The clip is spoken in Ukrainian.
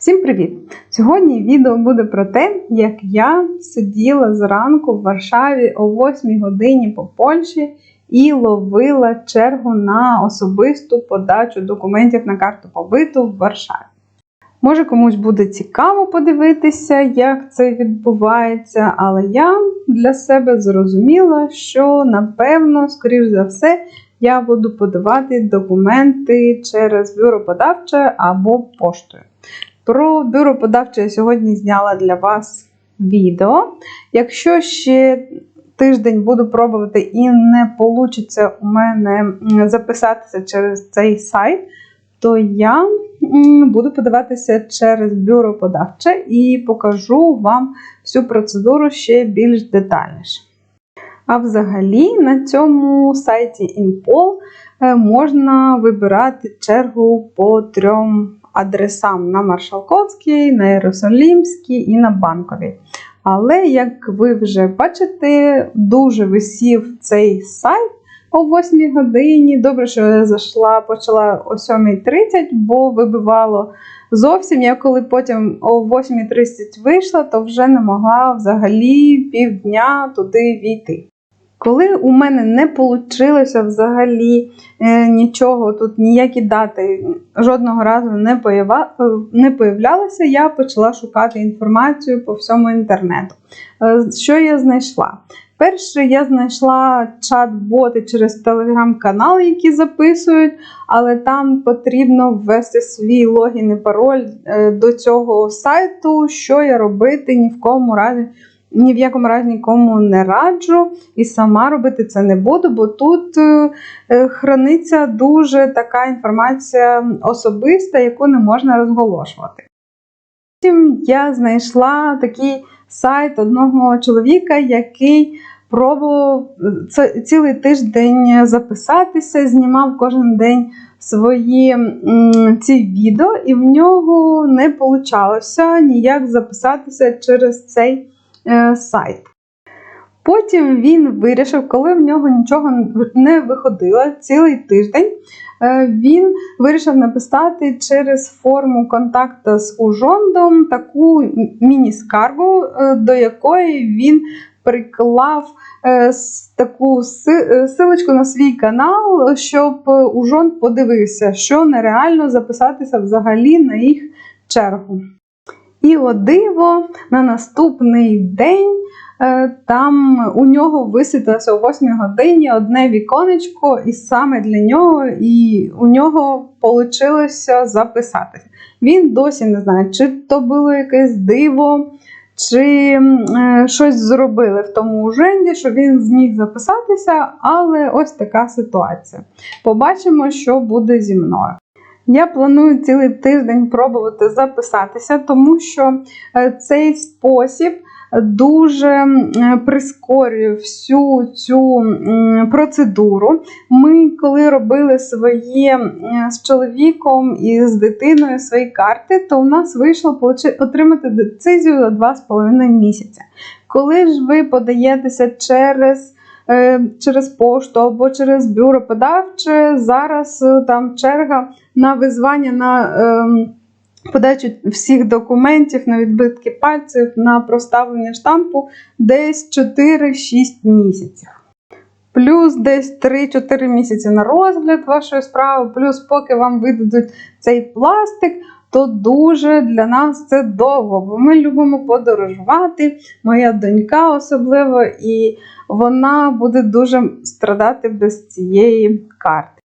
Всім привіт! Сьогодні відео буде про те, як я сиділа зранку в Варшаві о 8 годині по Польщі і ловила чергу на особисту подачу документів на карту побиту в Варшаві. Може комусь буде цікаво подивитися, як це відбувається, але я для себе зрозуміла, що напевно, скоріш за все, я буду подавати документи через бюро подавче або поштою. Про бюро подавче я сьогодні зняла для вас відео. Якщо ще тиждень буду пробувати і не вийде у мене записатися через цей сайт, то я буду подаватися через бюро подавче і покажу вам всю процедуру ще більш детальніше. А взагалі на цьому сайті Impol можна вибирати чергу по трьом адресам на Маршалковській, на Єрусалимській і на Банковій. Але, як ви вже бачите, дуже висів цей сайт о 8 годині. Добре, що я зайшла, почала о 7.30, бо вибивало зовсім. Я коли потім о 8.30 вийшла, то вже не могла взагалі півдня туди війти. Коли у мене не вийшло взагалі е, нічого, тут ніякі дати жодного разу не, не появлялися, я почала шукати інформацію по всьому інтернету. Е, що я знайшла? Перше, я знайшла чат-боти через телеграм-канал, які записують, але там потрібно ввести свій логін і пароль е, до цього сайту, що я робити ні в кому разі ні в якому разі нікому не раджу і сама робити це не буду, бо тут е, храниться дуже така інформація особиста, яку не можна розголошувати. Потім я знайшла такий сайт одного чоловіка, який пробував цілий тиждень записатися, знімав кожен день свої ці відео, і в нього не вийшло ніяк записатися через цей сайт. Потім він вирішив, коли в нього нічого не виходило цілий тиждень, він вирішив написати через форму контакту з Ужондом таку міні-скаргу, до якої він приклав таку силочку на свій канал, щоб Ужонд подивився, що нереально записатися взагалі на їх чергу. І о диво, на наступний день там у нього висвітилося о 8 годині одне віконечко, і саме для нього і у нього вийшло записатися. Він досі не знає, чи то було якесь диво, чи е, щось зробили в тому уженді, що він зміг записатися, але ось така ситуація. Побачимо, що буде зі мною. Я планую цілий тиждень пробувати записатися, тому що цей спосіб дуже прискорює всю цю процедуру. Ми, коли робили своє з чоловіком і з дитиною свої карти, то у нас вийшло отримати децизію за 2,5 місяця. Коли ж ви подаєтеся через Через пошту або через бюро подавче. Зараз там черга на визвання на е, подачу всіх документів, на відбитки пальців, на проставлення штампу десь 4-6 місяців. Плюс десь 3-4 місяці на розгляд вашої справи, плюс, поки вам видадуть цей пластик, то дуже для нас це довго, бо ми любимо подорожувати, моя донька особливо, і вона буде дуже страдати без цієї карти.